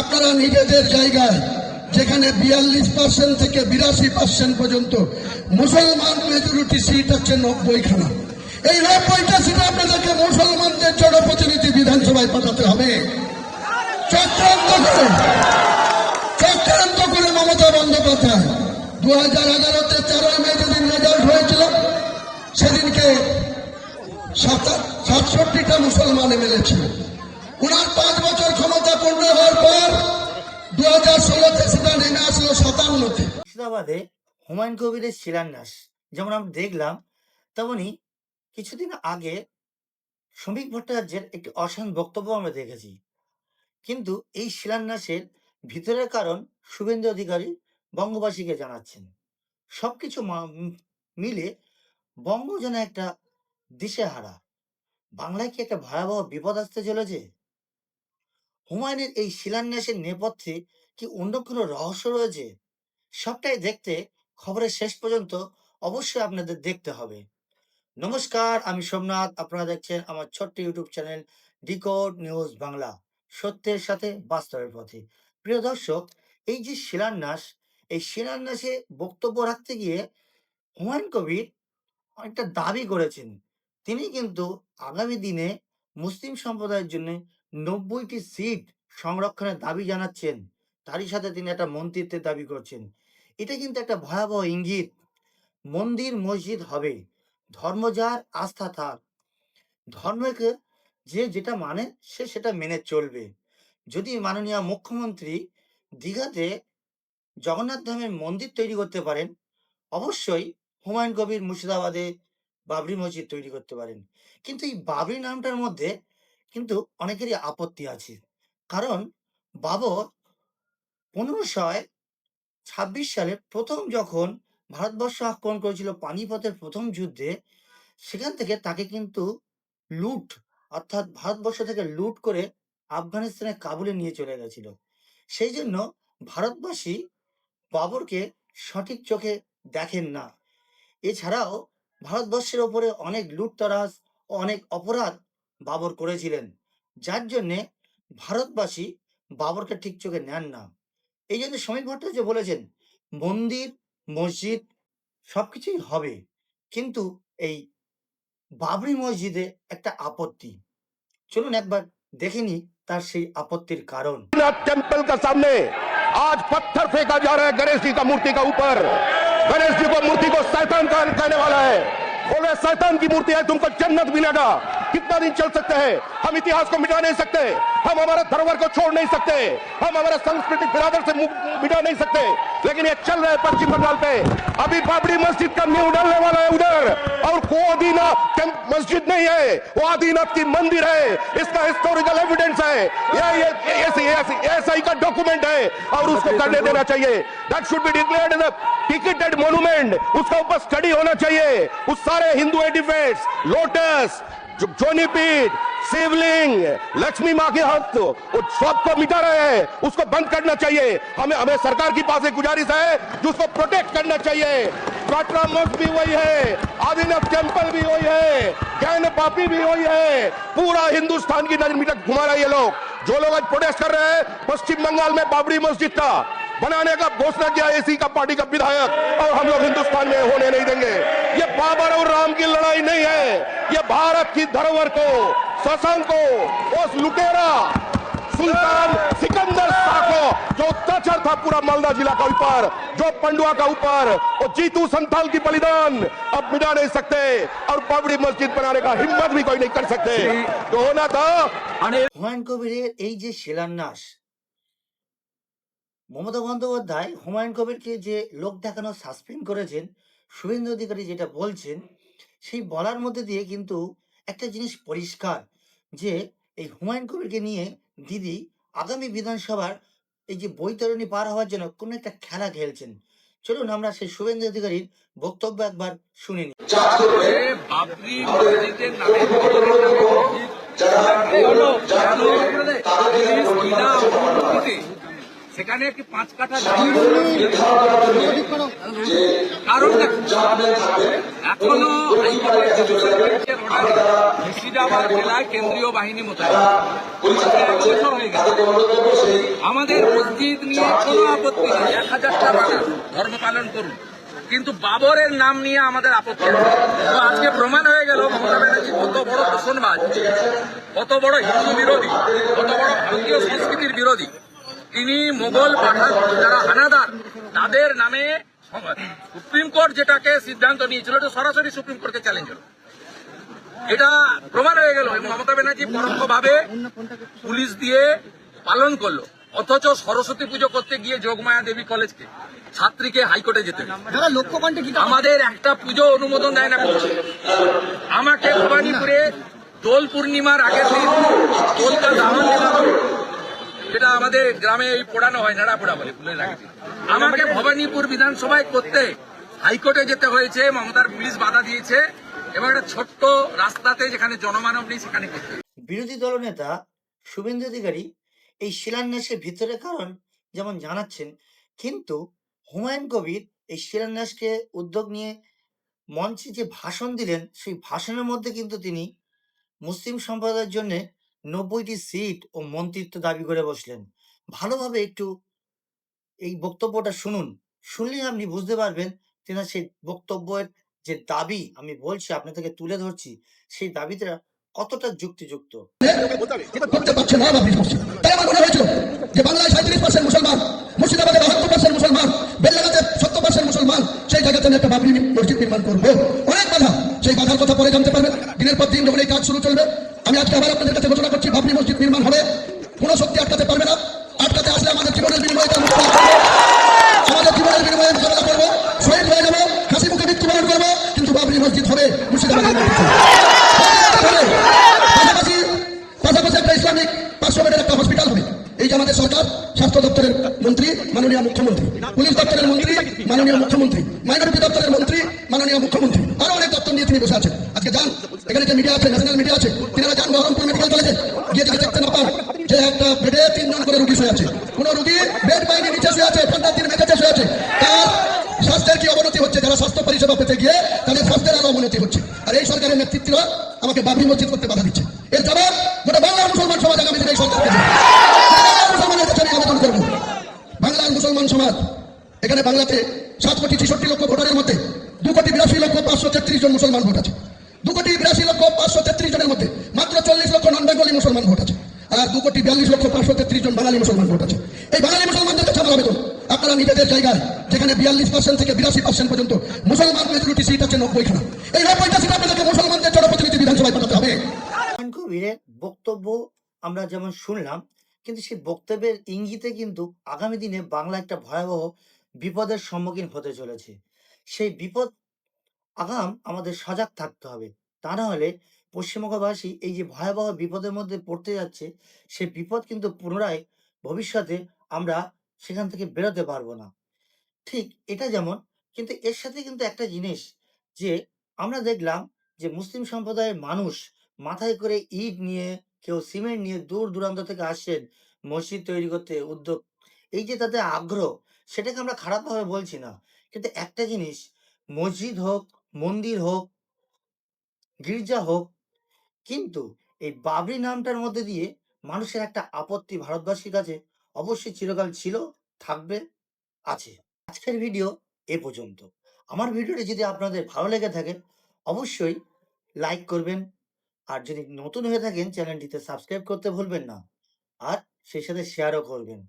আপনারা নিজেদের জায়গায়, যেখানে বিয়াল্লিশ পার্সেন্ট থেকে বিরাশি পার্সেন্ট পর্যন্ত মুসলমান মেজরিটি সিট হচ্ছে নব্বইখানা। এই নব্বইটা সিট আপনাদেরকে মুসলমানদের জনপ্রতিনিধি বিধানসভায় পাঠাতে হবে। চক্রান্ত করে চক্রান্ত করে মমতা বন্দ্যোপাধ্যায়। দু হাজার এগারোতে তেরোই মে যেদিন রেজাল্ট হয়েছিল, সেদিনকে সাতষট্টিটা মুসলমান এমএলএ ছিল। উনার পাঁচ বছর ক্ষমতা পূর্ণ হওয়ার পর দু হাজার ষোলোতে সেটা নেমে আসলো সাতান্নতে। মুর্শিদাবাদে হুমায়ুন কবিরের শিলান্যাস। যেমন আমরা দেখলাম, তেমনি কিছুদিন আগে শ্রমিক ভট্টাচার্যের একটি অসান বক্তব্য আমরা দেখেছি। কিন্তু এই শিলান্যাসের ভিতরের কারণ শুভেন্দু অধিকারী বঙ্গবাসীকে জানাচ্ছেন। সবকিছু মা- উম, মিলে বঙ্গ যেন একটা দিশেহারা। বাংলায় কি একটা ভয়াবহ বিপদ আসতে চলেছে? হুমায়ুনের এই শিলান্যাসের নেপথ্যে কি অন্য কোনো রহস্য রয়েছে? সবটাই দেখতে খবরের শেষ পর্যন্ত অবশ্যই আপনাদের দেখতে হবে। নমস্কার, আমি সোমনাথ। আপনারা দেখছেন আমার ছোট্ট YouTube channel Decode News Bangla. সত্যের সাথে বাস্তবের পথে। প্রিয় দর্শক, এই যে শিলান্যাস, এই শিলান্যাসে বক্তব্য রাখতে গিয়ে হুমায়ুন কবির অনেকটা দাবি করেছেন। তিনি কিন্তু আগামী দিনে মুসলিম সম্প্রদায়ের জন্য নব্বইটি সিট সংরক্ষণের দাবি জানাচ্ছেন। তারই সাথে তিনি একটা মন্ত্রিত্বের দাবি করছেন। এটা কিন্তু একটা ভয়াবহ ইঙ্গিত। মন্দির, মসজিদ হবে। ধর্ম যার, আস্থা থাক ধর্মকে যে যেটা মানে সে সেটা মেনে চলবে। যদি মাননীয় মুখ্যমন্ত্রী দীঘাতে জগন্নাথ ধামের মন্দির তৈরি করতে পারেন, অবশ্যই হুমায়ুন কবির মুর্শিদাবাদে বাবরি মসজিদ তৈরি করতে পারেন। কিন্তু এই বাবরি নামটার মধ্যে কিন্তু অনেকেরই আপত্তি আছে। কারণ বাবর পনেরোশো ছাব্বিশ সালে প্রথম যখন ভারতবর্ষ আক্রমণ করেছিল পানিপথের প্রথম যুদ্ধে, সেখান থেকে তাকে কিন্তু লুট, অর্থাৎ ভারতবর্ষ থেকে লুট করে আফগানিস্তানে কাবুলে নিয়ে চলে গেছিল। সেই জন্য ভারতবাসী বাবরকে সঠিক চোখে দেখেন না। এছাড়াও ভারতবর্ষের ওপরে অনেক লুটতরাজ, অনেক অপরাধ বাবর করেছিলেন যার জন্যে ভারতবাসী বাবরকে ঠিক চোখে নেন না এই জন্য শ্রমিক ভট্টাচার্য বলেছেন মন্দির মসজিদ সবকিছুই হবে কিন্তু এই বাবরি মসজিদে একটা আপত্তি চলুন একবার দেখে নি তার সেই আপত্তির কারণ नाथ टेम्पल का सामने आज पत्थर फेंका जा रहा है गणेश जी का मूर्ति का ऊपर गणेश जी को मूर्ति को शैतान का कहने वाला है बोले शैतान की मूर्ति है तुमको जन्नत मिलेगा कितना दिन चल सकते हैं? हम इतिहास को मिटा नहीं सकते। हम हमारे धरोहर को छोड़ नहीं सकते। हम हमारे सांस्कृतिक बिरादर से मिटा नहीं सकते। लेकिन ये चल रहा है पश्चिम बंगाल पे। अभी बाबरी मस्जिद का न्यू डालने वाला है उधर। और को आदिनाथ मस्जिद नहीं है। वो आदिनाथ की मंदिर है। इसका हिस्टोरिकल एविडेंस है। ये ये एसआई का डॉक्यूमेंट है। और उसको करने देना चाहिए। That should be declared ticketed monument उसका ऊपर स्टडी होना चाहिए। उस सारे हिंदू एडिफेट्स लोटस जोनीपीठ शिवलिंग, लक्ष्मी माँ के हाथ वो सबको मिटा रहे हैं। उसको बंद करना चाहिए। हमें हमें सरकार की पास एक गुजारिश है, जो उसको प्रोटेक्ट करना चाहिए। काटरा मस्क भी वही है, आदिनाथ टेंपल भी वही है ज्ञान पापी भी वही है। पूरा हिंदुस्तान की नज़र मिटा घुमा रहे ये लोग। जो लोग आज प्रोटेस्ट कर रहे हैं, पश्चिम बंगाल में बाबरी मस्जिद का बनाने का घोषणा किया एसी का पार्टी का विधायक और हम लोग हिंदुस्तान में होने नहीं देंगे ये बाबर और राम की लड़ाई नहीं है ये भारत की धरोहर को शशांक को उस लुटेरा सुल्तान सिकंदर शाह को जो अत्याचार था पूरा मालदा जिला का ऊपर जो पंडुआ का ऊपर और जीतू संथाल की बलिदान अब मिटा नहीं सकते और बाबरी मस्जिद बनाने का हिम्मत भी कोई नहीं कर सकते जो होना था হুমায়ুন কবিরের এই যে শিলান্যাস মমতা বন্দ্যোপাধ্যায় হুমায়ুন কবিরকে যে লোক দেখানো সাসপেন্ড করেছেন শুভেন্দু অধিকারী যেটা বলছেন সেই বলার মধ্যে দিয়ে কিন্তু একটা জিনিস পরিষ্কার যে এই হুমায়ুন কবিরকে নিয়ে দিদি আগামী বিধানসভার এই যে বৈতরণী পার হওয়ার জন্য কোনো একটা খেলা খেলছেন। চলুন আমরা সেই শুভেন্দু অধিকারীর বক্তব্য একবার শুনে নিই। যে সেখানে একটি পাঁচ কাঠা কারণ এখনও মুর্শিদাবাদ জেলায় কেন্দ্রীয় বাহিনী মোতায়েন। আমাদের মসজিদ নিয়ে কোনো আপত্তি নেই। এক হাজারটা বানা ধর্ম পালন করুন। কিন্তু বাবরের নাম নিয়ে আমাদের আপত্তি তো আজকে প্রমাণ হয়ে গেল মমতা ব্যানার্জি কত বড় দোষণবাজ কত বড় হিন্দু বিরোধী কত বড় ভারতীয় সংস্কৃতির বিরোধী। তিনি মোগল পাঠান যারা হানাদার তাদের নামে সুপ্রিম কোর্ট যেটাকে সিদ্ধান্ত নিয়েছিল এটা সরাসরি সুপ্রিম কোর্টকে চ্যালেঞ্জ হলো। এটা প্রমাণ হয়ে গেল মমতা ব্যানার্জি পরোক্ষভাবে পুলিশ দিয়ে পালন করল অথচ সরস্বতী পুজো করতে গিয়ে যোগমায়া দেবী কলেজকে ছাত্রীকে হাইকোর্টে যেতে আমাদের একটা পুজো অনুমোদন দেয় না আমাকে ভবানীপুরে দোল পূর্ণিমার আগের দিন দোলকা যেটা আমাদের গ্রামে এই পোড়ানো হয়, নাড়া পোড়া বলে আমাকে ভবানীপুর বিধানসভায় করতে হাইকোর্টে যেতে হয়েছে, মমতার পুলিশ বাধা দিয়েছে, এবং একটা ছোট্ট রাস্তাতে যেখানে জনমানব নেই, সেখানে করতে। বিরোধী দলনেতা শুভেন্দু অধিকারী এই শিলান্যাসের ভিতরে কারণ যেমন জানাচ্ছেন, কিন্তু হুমায়ুন কবির এই শিলান্যাসকে উদ্যোগ নিয়ে মঞ্চে যে ভাষণ দিলেন, সেই ভাষণের মধ্যে কিন্তু তিনি মুসলিম সম্প্রদায়ের জন্য নব্বইটি সিট ও মন্ত্রিত্ব দাবি করে বসলেন। ভালোভাবে একটু এই বক্তব্যটা শুনুন। শুনলে আপনি বুঝতে পারবেন তেনার সেই বক্তব্যের যে দাবি আমি বলছি আপনাদেরকে তুলে ধরছি, সেই দাবিটা কতটা যুক্তিযুক্ত করতে পারছে না বাবরি মসজিদ তাই আমার মনে হয়েছিল যে বাংলায় সাঁত্রিশ পার্সেন্ট মুসলমান মুর্শিদাবাদে বাহাত্তর পার্সেন্ট মুসলমান বেললাগাতে সত্তর পার্সেন্ট মুসলমান সেই জায়গাতে আমি একটা বাবরি মসজিদ নির্মাণ করব অনেক বাধা সেই বাধার কথা পরে জানতে পারবেন দিনের পর দিন যখন এই কাজ শুরু চলবে আমি আজকে আবার আপনাদের কাছে ঘোষণা করছি বাবরি মসজিদ নির্মাণ হবে কোনো শক্তি আটকাতে পারবে না আটকাতে আসলে আমাদের জীবনের বিনিময়ে তার মুক্তি লাভ করব। আমাদের জীবনের বিনিময়ে ঝগড়া করব শহীদ হয়ে যাব হাসি মুখে মৃত্যুবরণ করব কিন্তু বাবরি মসজিদ হবে মুর্শিদাবাদের মধ্যে। পাশাপাশি পাশাপাশি একটা ইসলামিক পাঁচশো বেডের একটা হসপিটাল হবে এই যে আমাদের সরকার স্বাস্থ্য দপ্তরের মন্ত্রী মাননীয় মুখ্যমন্ত্রী। পুলিশ দপ্তরের মন্ত্রী, মাননীয় মুখ্যমন্ত্রী, মাইনরিটি দপ্তরের মন্ত্রী, মাননীয় মুখ্যমন্ত্রী। আরও অনেক দপ্তর নিয়ে তিনি বসে আছেন। আজকে যান, এখানে যে মিডিয়া আছে ন্যাশনাল মিডিয়া আছে, তিনারা যান, বহরমপুর মেডিকেল কলেজে গিয়ে যদি দেখতে না পান যে একটা বেডে তিনজন করে রুগী শুয়ে আছে। কোন রুগী বেড পাইনি নিচে শুয়ে আছে ঠান্ডার দিন মেঝেতে শুয়ে আছে। তার স্বাস্থ্যের কি অবনতি হচ্ছে? যারা স্বাস্থ্য পরিষেবা পেতে গিয়ে তাদের স্বাস্থ্যের আরও অবনতি হচ্ছে। আর এই সরকারের নেতৃত্বরা আমাকে বাবরি মসজিদ করতে বাধা দিচ্ছে। এর জবাব গোটা বাংলার মুসলমান সমাজ আগামী দিনে এই সরকারকে দেবে। বাংলার মুসলমানের কাছে আমি আবেদন করব বাংলার মুসলমান সমাজ। এখানে বাংলাতে সাত কোটি ছেষট্টি লক্ষ ভোটারের মধ্যে, দু কোটি বিরাশি লক্ষ পাঁচশো তেত্রিশ জন মুসলমান ভোট আছে। দু কোটি বিরাশি লক্ষ পাঁচশো তেত্রিশ জনের মধ্যে মাত্র চল্লিশ লক্ষ নন বেঙ্গলি মুসলমান ভোট আছে। আর দু কোটি বিয়াল্লিশ লক্ষ পাঁচশো তেত্রিশ জন বাঙালি মুসলমান ভোট আছে। এই বাঙালি মুসলমানদের কাছে আমার আবেদন আপনারা নিজেদের জায়গায়, যেখানে বিয়াল্লিশ পার্সেন্ট থেকে বিরাশি পার্সেন্ট পর্যন্ত মুসলমান মেজরিটি সিট আছে নব্বইখানা। এই নব্বইটা সিট আপনাদেরকে মুসলমানদের জনপ্রতিনিধি বিধানসভায় পাঠাতে হবে। বক্তব্য আমরা যেমন শুনলাম কিন্তু সেই বক্তব্যের ইঙ্গিতে কিন্তু আগামী দিনে বাংলা একটা ভয়াবহ বিপদের সম্মুখীন হতে চলেছে। সেই বিপদ আগাম আমাদের সজাগ থাকতে হবে। তা না হলে পশ্চিমবঙ্গবাসী এই যে ভয়াবহ বিপদের মধ্যে পড়তে যাচ্ছে সেই বিপদ কিন্তু পুনরায় ভবিষ্যতে আমরা সেখান থেকে বেরোতে পারব না। ঠিক এটা যেমন, কিন্তু এর সাথে কিন্তু একটা জিনিস যে আমরা দেখলাম যে মুসলিম সম্প্রদায়ের মানুষ মাথায় করে ঈদ নিয়ে কেউ সিমেন্ট নিয়ে দূর দূরান্ত থেকে আসছেন মসজিদ তৈরি করতে উদ্যোগ। এই যে তাদের আগ্রহ, সেটাকে আমরা খারাপভাবে বলছি না। কিন্তু একটা জিনিস, মসজিদ হোক, মন্দির হোক, গির্জা হোক, কিন্তু এই বাবরি নামটার মধ্যে দিয়ে মানুষের একটা আপত্তি ভারতবাসীর কাছে অবশ্যই চিরকাল ছিল, থাকবে, আছে। আজকের ভিডিও এ পর্যন্ত। আমার ভিডিওটি যদি আপনাদের ভালো লেগে থাকে, অবশ্যই লাইক করবেন আর যদি নতুন হয়ে থাকেন চ্যানেলটিতে সাবস্ক্রাইব করতে ভুলবেন না। আর সেই সাথে শেয়ারও করবেন।